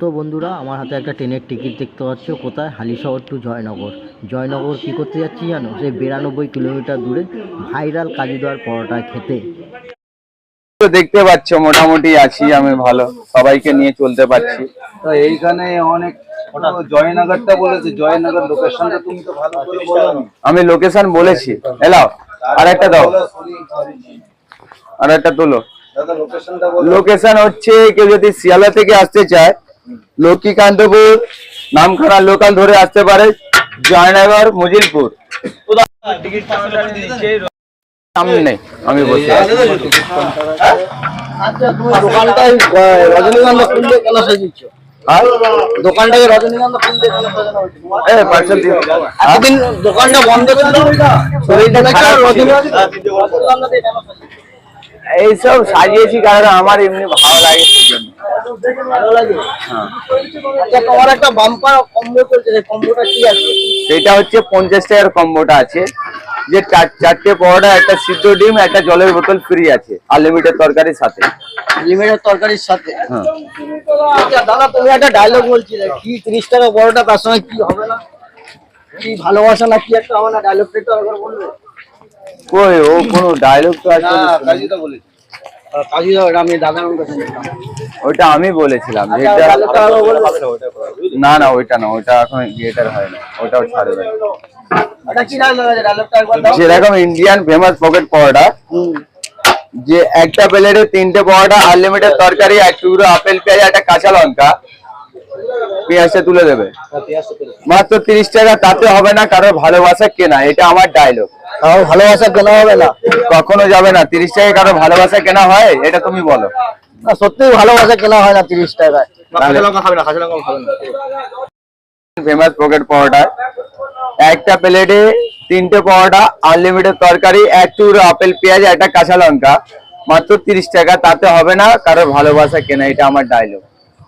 তো বন্ধুরা আমার হাতে একটা ট্রেনের টিকিট দেখতে পাচ্ছ কোথায়? হালিশহর টু জয়নগর। জয়নগর কী করতে যাচ্ছি জানো? সেই বিরানব্বই কিলোমিটার দূরে ভাইরাল কাজুদার পরোটা খেতে। তো দেখতে পাচ্ছ মোটামুটি আছি আমি ভালো। সবাইকে নিয়ে চলতে পারছি। তো এইখানে অনেক জয়নগরটা বলেছে জয়নগর লোকেশনটা তুমি তো ভালো করে বলো আমি লোকেশন বলেছি। এলাও আর একটা দাও। আর একটা তোলো লোকেশনটা লোকেশন হচ্ছে কেউ যদি শিয়ালদা থেকে আসতে চায় লক্ষ্মীকান্তপুর নামখানা লোকাল ধরে আসতে পারে জয়নগর মজিলপুর। সামনে আমি বলছি রজনীগন্ধা ফুল দিয়ে কেন সাজিয়েছ? দোকানটাকে রজনীগন্ধা ফুল দিয়ে কেন সাজানো হয়েছে? দোকানটা বন্ধ ছিল। শরীরটা রজনীগন্ধা দিয়ে কেন সাজিয়েছ? এইসব সাজিয়েছি কারণ আমার এমনি ভালো লাগে সেজন্য। ভালো লাগে? হ্যাঁ। আচ্ছা তোমার একটা বাম্পার কম্বো চলছে কম্বোটা কি আছে? সেটা হচ্ছে পঞ্চাশ টাকার কম্বোটা আছে যে চার চারটে পরোটা একটা সিদ্ধ ডিম একটা জলের বোতল ফ্রি আছে আনলিমিটেড তরকারির সাথে। তরকারির সাথে? হ্যাঁ। আচ্ছা দাদা তুমি একটা ডায়লগ বলছিলে কি তিরিশ টাকা বড়টা তার সঙ্গে কি হবে না? কি ভালোবাসা না কি একটা হবে না? ডায়লগটা একটু একবার বলবে? কই ও কোনো ডায়লগ তো না আসলে কাজীটা বলেছে। কাজী আমি দাদার কাছে ওইটা আমি বলেছিলাম আচ্ছা না না ওইটা না ওইটা এখন থিয়েটার হয় না ওটাও ছাড়বে এটা কি ডায়লগ আছে? ডায়লগটা যেরকম ইন্ডিয়ান ফেমাস পকেট পরোটা যে একটা প্লেটে তিনটে পরোটা আনলিমিটেড তরকারি এক টুকরো আপেল পেঁয়াজ একটা কাঁচা লঙ্কা পেঁয়াজটা তুলে দেবে। মাত্র তিরিশ টাকা তাতে হবে না কারোর ভালোবাসা কেনা এটা আমার ডায়লগ তাও ভালোবাসা কেনা হবে না? কখনো যাবে না। তিরিশ টাকা কারও ভালোবাসা কেনা হয় এটা তুমি বলো। না সত্যিই ভালোবাসা কেনা হয় না তিরিশ টাকায়। Famous pocket paratha. একটা প্লেটে তিনটে পরোটা আনলিমিটেড তরকারি এক টুকরো আপেল পেঁয়াজ একটা কাঁচা লঙ্কা। মাত্র তিরিশ টাকা তাতে হবে না কারও ভালোবাসা কেনা এটা আমার ডায়লগ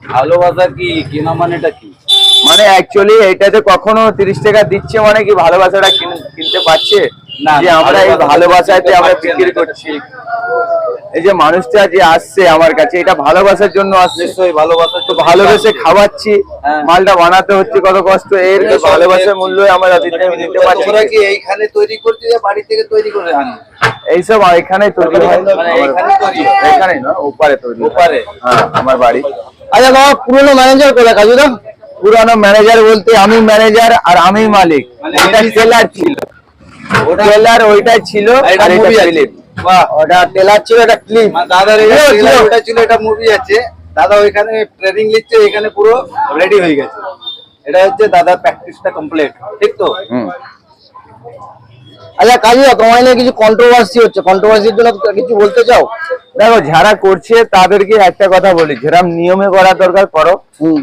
ভালোবাসা কি? কেনা মানেটা কি? মানে অ্যাকচুয়ালি এটাতে কখনো তিরিশ টাকা দিচ্ছে মানে কি ভালোবাসাটা কিন- কিনতে পারছে? যে আমরা এই ভালোবাসা ভালোবাসাতে আমরা বিক্রি করছি। এই যে মানুষটা যে আসছে আমার কাছে এটা ভালোবাসার জন্য আসছে। ভালোবাসা তো ভালোবেসে খাওয়াচ্ছি হ্যাঁ। মালটা বানাতে হচ্ছে কত কষ্ট এর ভালোবাসার মূল্য আমরা দিতে পারছি। কি এইখানে তৈরি করছ বাড়ি থেকে তৈরি করে আনি? এইসব এখানে তৈরি হয়। মানে এখানে তৈরি এখানে না ওপারে তৈরি হয়। ওপারে? হ্যাঁ আমার বাড়ি। আচ্ছা তোমার পুরনো ম্যানেজার কোথায়? কাজু পুরানো ম্যানেজার বলতে আমি ম্যানেজার আর আমি মালিক। মানে এটা টেলার ছিল। ওইটাই ছিল আর এটা বাহ ওটা টেলার ছিল এটা ক্লিপ দাদার ছিল, ছিল। ওটা ছিল এটা মুভি আছে। দাদা ওইখানে ট্রেনিং নিচ্ছে এখানে পুরো রেডি হয়ে গেছে। এটা হচ্ছে দাদা প্র্যাকটিসটা কমপ্লিট ঠিক তো? আচ্ছা কাজী দাও তোমার নিয়ে কিছু কন্ট্রোভার্সি হচ্ছে। কন্ট্রোভার্সির জন্য কিছু বলতে চাও? দেখো যারা করছে তাদেরকে একটা কথা বলি। যেরকম নিয়মে করা দরকার করো। হুম।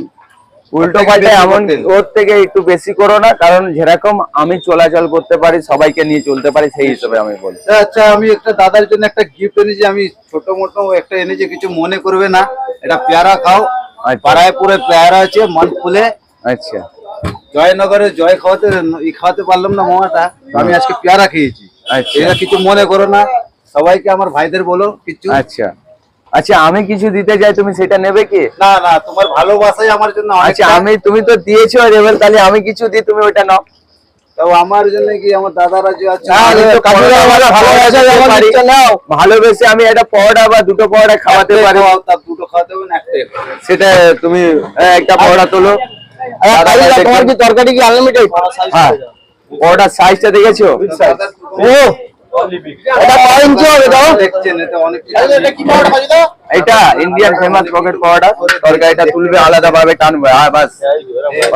উল্টো পাল্টা এমন ওর থেকে একটু বেশি করো না কারণ যেরকম আমি চলাচল করতে পারি সবাইকে নিয়ে চলতে পারি সেই হিসেবে আমি বলি। আচ্ছা আমি একটা দাদার জন্য একটা গিফট এনেছি আমি ছোট মোটো একটা এনেছি কিছু মনে করবে না। এটা পেয়ারা খাও। আচ্ছা। পাড়ায় পুরো পেয়ারা আছে মন ফুলে আচ্ছা। জয়নগরে জয় খাওয়াতে খাওয়াতে পারলাম না মামাটা আমি আজকে পেয়ারা খেয়েছি। আচ্ছা। এটা কিছু মনে করো না। সবাইকে আমার ভাইদের বলো কিছু। আচ্ছা। আচ্ছা আমি কিছু দিতে চাই তুমি সেটা নেবে কি? না না তোমার ভালোবাসাই আমার জন্য আচ্ছা আমি তুমি তো দিয়েছ রেবেল তাহলে আমি কিছু দিই তুমি ওটা নাও। আমার জন্য কি আমার দাদারা যে আছে ভালোবাসা আমি একটা পরোটা বা দুটো পরোটা খাওয়াতে পারি। দুটো খাওয়াতে হবে না সেটা তুমি একটা পরোটা তোলো। তোমার কি তরকারি কি আনলিমিটেড হ্যাঁ পরোটার সাইজটা দেখেছ? ও! এটা কয় ইঞ্চি হবে দাও। দেখছেন এটা অনেক এটা কি পাউডার কাজী দাও? এটা ইন্ডিয়ান ফেমাস পকেট পরোটা তরকারিটা তুলবে আলাদা ভাবে টানবে আর বাস।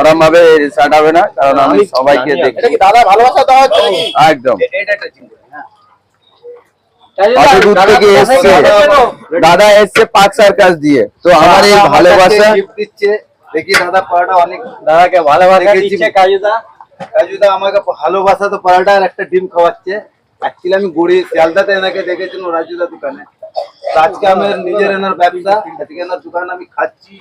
ওরম ভাবে সাটাবে না কারণ আমি সবাইকে দেখি এটা কি দাদা ভালোবাসা দেওয়া হচ্ছে নাকি? একদম। এটা একটা চিন্তা হ্যাঁ। কাজী কত দাও, দূর দাদা থেকে কোথায় এসছে? গেছে? দাদা এসছে পাঁচ সার্কাস দিয়ে। তো আমার এই ভালোবাসা গিফট দিচ্ছে। দেখি দাদা পরোটা অনেক দাদাকে ভালোবাসা দেখেছি। দিচ্ছে কাজীদা। কাজুদা আমাকে ভালোবাসা তো পরোটা আর একটা ডিম খাওয়াচ্ছে। অ্যাকচুয়ালি আমি গুড়ি শিয়ালদাতে এনাকে দেখেছিলাম রাজুদা দোকানে। আজকে আমার নিজের এনার ব্যবসা আজকে এনার দোকান আমি খাচ্ছি।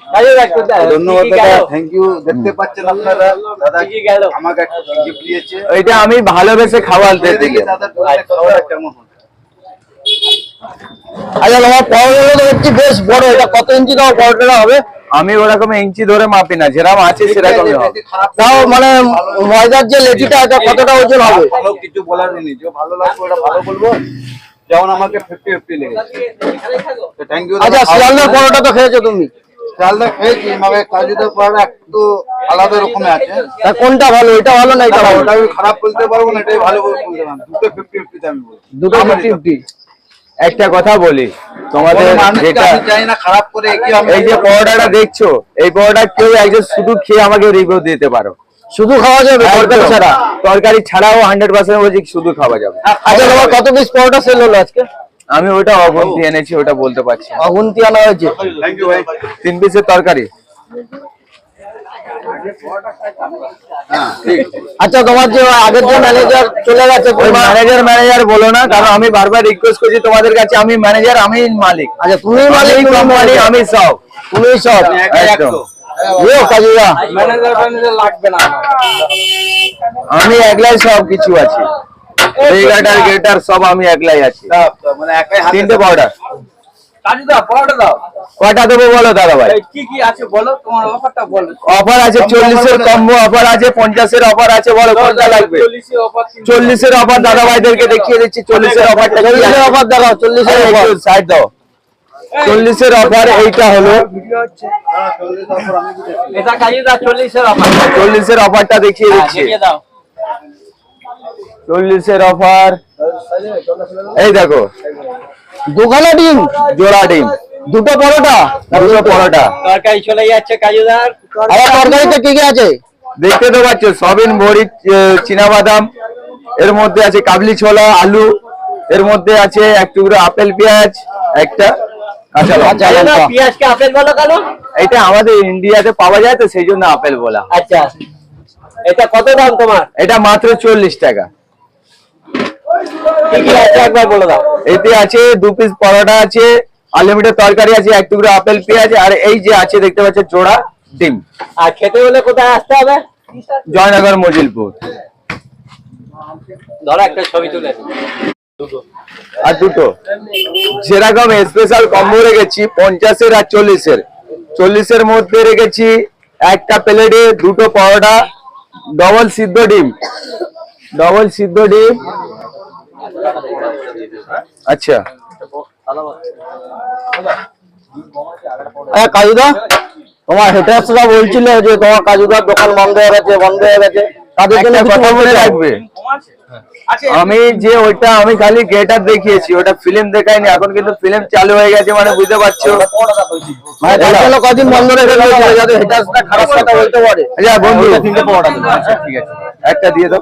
ধন্যবাদ থ্যাংক ইউ দেখতে পাচ্ছেন আপনারা। দাদা কি গেল? আমাকে একটা গিফট দিয়েছে। ওইটা আমি ভালোবেসে খাওয়াতে দেখি দিকে। দাদার খাওয়াটা কেমন হয় আচ্ছা তোমার পরোটা তো দেখছি বেশ বড় এটা কত ইঞ্চি দাও পরোটাটা হবে? আমি ওরকম ইঞ্চি ধরে মাপি না যেরকম আছে সেরকমই হবে। তাও মানে ময়দার যে লেচিটা এটা কতটা ওজন হবে? ভালো কিছু বলার নেই যে ভালো লাগবে ওটা ভালো বলব। যেমন আমাকে ফিফটি ফিফটি লেগেছে। থ্যাংক ইউ আচ্ছা শিয়ালদার পরোটা তো খেয়েছো তুমি? খেয়েছি মানে কাজুদের পরোটা একটু আলাদা রকমের আছে। তা কোনটা ভালো এটা ভালো না এটা ভালো? ওটা আমি খারাপ বলতে পারব না এটাই ভালো বলতে পারব দুটো ফিফটি ফিফটিতে আমি বলব দুটো ফিফটি ফিফটি একটা কথা বলি তোমাদের যেটা খারাপ করে এই যে পরোটাটা দেখছ এই পরোটা কেউ একজন শুধু খেয়ে আমাকে রিভিউ দিতে পারো। শুধু খাওয়া যাবে তরকারি ছাড়া? তরকারি ছাড়াও হান্ড্রেড পার্সেন্ট বলছি শুধু খাওয়া যাবে। আচ্ছা তোমার কত পিস পরোটা সেল হলো আজকে? আমি ওটা অগন্তি এনেছি ওটা বলতে পারছি। অগুন্তি আনা হয়েছে? থ্যাংক ইউ ভাই তিন পিসের তরকারি। হ্যাঁ ঠিক। আচ্ছা তোমার যে আগের যে ম্যানেজার চলে গেছে ম্যানেজার ম্যানেজার বলো না কারণ আমি বারবার রিকোয়েস্ট করছি তোমাদের কাছে আমি ম্যানেজার আমি মালিক। আচ্ছা তুমি মালিক কোম্পানি আমি সব। তুমি সব। আমি একলাই সব কিছু আছি। গেটার সব আমি একলাই আছি। মানে তিনটে পাউডার দাও। কটা দেবো বলো দাদা ভাই? কি কি আছে বলো? তোমার অফারটা বলো। অফার আছে চল্লিশের কম্বো অফার আছে পঞ্চাশের অফার আছে বলো কোনটা লাগবে? চল্লিশের অফার দাদা ভাইদেরকে দেখিয়ে দিচ্ছি চল্লিশের অফারটা চল্লিশের অফার দেখাও চল্লিশের অফার সাইড দাও। চল্লিশের অফার এইটা হলো। দাও চল্লিশের অফারটা দেখিয়ে দিচ্ছি। চল্লিশের অফার এই দেখো। দুখানা ডিম জোড়া ডিম। দুটো পরোটা? দুটো পরোটা। তরকারি চলে যাচ্ছে কাজুদার। আবার তরকারিতে কি কি আছে? দেখতে তো পাচ্ছ সবিন চীনা বাদাম এর মধ্যে আছে কাবলি ছোলা আলু এর মধ্যে আছে এক টুকরো আপেল পেঁয়াজ একটা কাঁচা লঙ্কা। পেঁয়াজকে আপেল বলো কেন? এটা আমাদের ইন্ডিয়াতে পাওয়া যায় তো সেই জন্য আপেল বলা। আচ্ছা। এটা কত দাম তোমার? এটা মাত্র চল্লিশ টাকা। কি কি আছে একবার বলে দাও। এতে আছে দু পিস পরোটা আছে আনলিমিটেড তরকারি আছে এক টুকরো আপেল পেঁয়াজ আর এই যে আছে দেখতে পাচ্ছ জোড়া ডিম। আর খেতে হলে কোথায় আসতে হবে? জয়নগর মজিলপুর। ধরো একটা ছবি তুলে আর দুটো। যেরকম স্পেশাল কম্বো রেখেছি পঞ্চাশের আর চল্লিশের। চল্লিশের মধ্যে রেখেছি একটা প্লেটে দুটো পরোটা ডবল সিদ্ধ ডিম। ডবল সিদ্ধ ডিম। আচ্ছা। কাজুদা তোমার হেটার্সরা বলছিল যে তোমার কাজুদার দোকান বন্ধ হয়ে গেছে বন্ধ হয়ে গেছে। তাদের জন্য কথা বলতে রাখবে। আমি যে ওইটা আমি খালি গেটার দেখিয়েছি ওটা ফিল্ম দেখাইনি এখন কিন্তু ফিল্ম চালু হয়ে গেছে মানে বুঝতে পারছ? মানে কদিন বন্ধ রেখে যাতে খারাপ কথা বলতে পারে। আচ্ছা বন্ধু তিনটে পরোটা আচ্ছা ঠিক আছে। একটা দিয়ে দাও।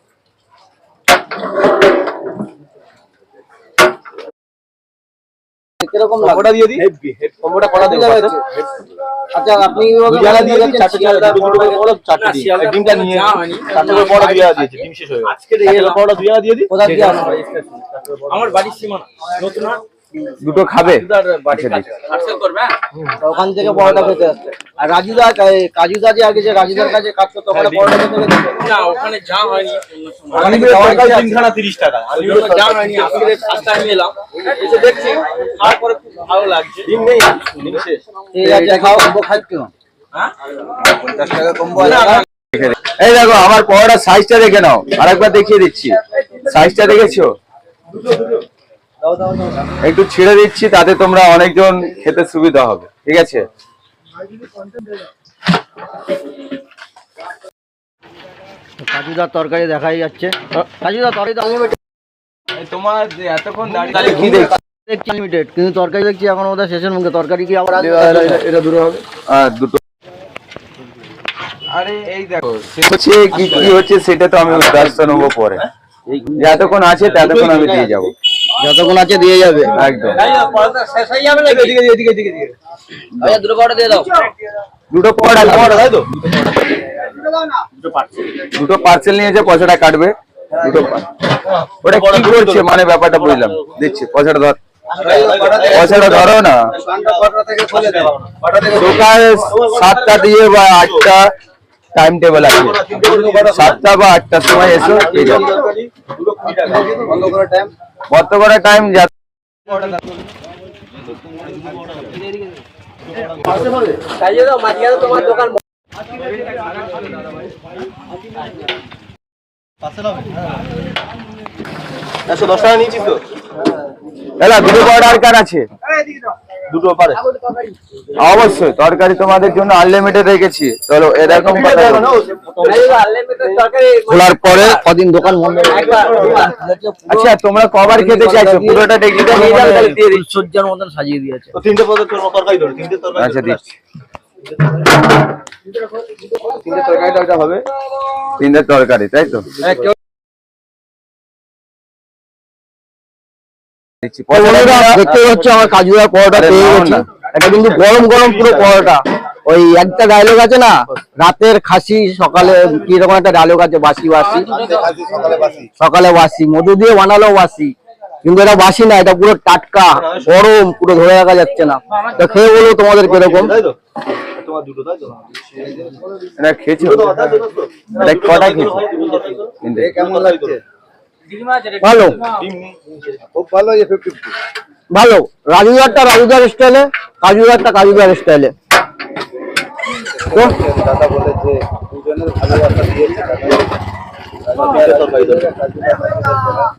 কীরকম লাগে দিয়ে দিই? কম্বোটা করা দিয়ে গেছে? আচ্ছা আপনি দুজালা দিয়ে দিই? চারটে চারটে দুটো করে বড় চারটে দিই। ডিমটা নিয়ে চারটে করে বড় দুজালা দিয়েছি। ডিম শেষ হয়ে গেছে আজকে বড় দুজালা দিয়ে দিই কোথা দিয়ে আমার বাড়ির সীমানা। নতুন দুটো খাবে। আচ্ছা, কাছে। পার্সেল করবে? ওখান থেকে পরোটা খেতে আসছে। আর রাজুদা এই কাজুদা যে আগে যে রাজুদার কাছে কাজ করতো ওখানে পরোটা খেতে না ওখানে যা হয়নি ওখানে গিয়ে যাওয়ার কাছে তিনখানা তিরিশ টাকা। যা হয়নি আজকে ফার্স্ট টাইম এলাম এসে দেখছি। তারপরে খুব ভালো লাগছে। ডিম নেই। ঠিক আছে খাও। খাচ্ছ হ্যাঁ? পঞ্চাশ টাকা কম্বো না, আছে। না, এই দেখো আমার পরোটার সাইজটা দেখে নাও। আরেকবার দেখিয়ে দিচ্ছি। সাইজটা দেখেছ? একটু ছেড়ে দিচ্ছি তাতে তোমরা অনেকজন খেতে সুবিধা হবে ঠিক আছে? কাজুদার তরকারি দেখাই যাচ্ছে। কাজুদার তরকারি তোমার এতক্ষণ দাঁড়িয়ে কি দেখছি দেখছি কিন্তু তরকারি দেখছি এখন ওদের শেষের মুখে। তরকারি কি আবার এটা দূরে হবে। আর দুটো। আরে এই দেখো হচ্ছে কি কি হচ্ছে সেটা তো আমি ব্যস্ত নেব পরে। যতক্ষণ আছে ততক্ষণ আমি দিয়ে যাব। যতক্ষণ আছে দিয়ে যাবে। একদম। আচ্ছা, দুটো পরোটা দিয়ে দাও। দুটো পরোটা পরোটা তাই তো? দুটো পার্সেল নিয়েছে পয়সাটা কাটবে। দুটো ওটা কি করছে? মানে ব্যাপারটা বুঝলাম। দিচ্ছি পয়সাটা ধর। পয়সাটা ধরো না। সকাল সাতটা দিয়ে বা আটটা টাইম টেবিল আছে। সাতটা বা আটটার সময় এসো বন্ধ করে টাইম তোমার দশ টাকা নিয়েছিস তো। দাদা দুটো কার আছে? দুটো পারে। অবশ্যই তরকারি তোমাদের জন্য আনলিমিটেড রেখেছি। চলো এরকম খোলার পরে কদিন দোকান বন্ধ আচ্ছা তোমরা কবার খেতে চাইছো? পুরোটা ডেকিটা নিয়ে যাও তাহলে দিয়ে দিচ্ছি। সজ্জার মতন সাজিয়ে দিয়েছে। তিনটে পদের তোর তরকারি ধরে তিনটে তরকারি আচ্ছা দিচ্ছি। তিনটে তরকারিটা ওটা হবে। তিনটে তরকারি তাই তো? দেখতে আমার কাজু পরোটা পেয়ে গেছি এটা কিন্তু গরম গরম পুরো পরোটা ওই একটা ডায়লগ আছে না রাতের খাসি সকালে কি রকম একটা ডায়লগ আছে বাসি বাসি সকালে বাসি মধু দিয়ে বানালো বাসি কিন্তু এটা বাসি না এটা পুরো টাটকা গরম পুরো ধরে রাখা যাচ্ছে না তো খেয়ে বলো তোমাদের কীরকম তাই দুটো তাই তো এটা খেয়েছো এটা কটা খেয়েছো। কেমন লাগছে ভালো। খুব ভালো ভালো। রাজুদারটা রাজুদার স্টাইলে কাজুদারটা কাজুদার স্টাইলে দাদা বলে যে দুজনের ভালোবাসা দিয়েছে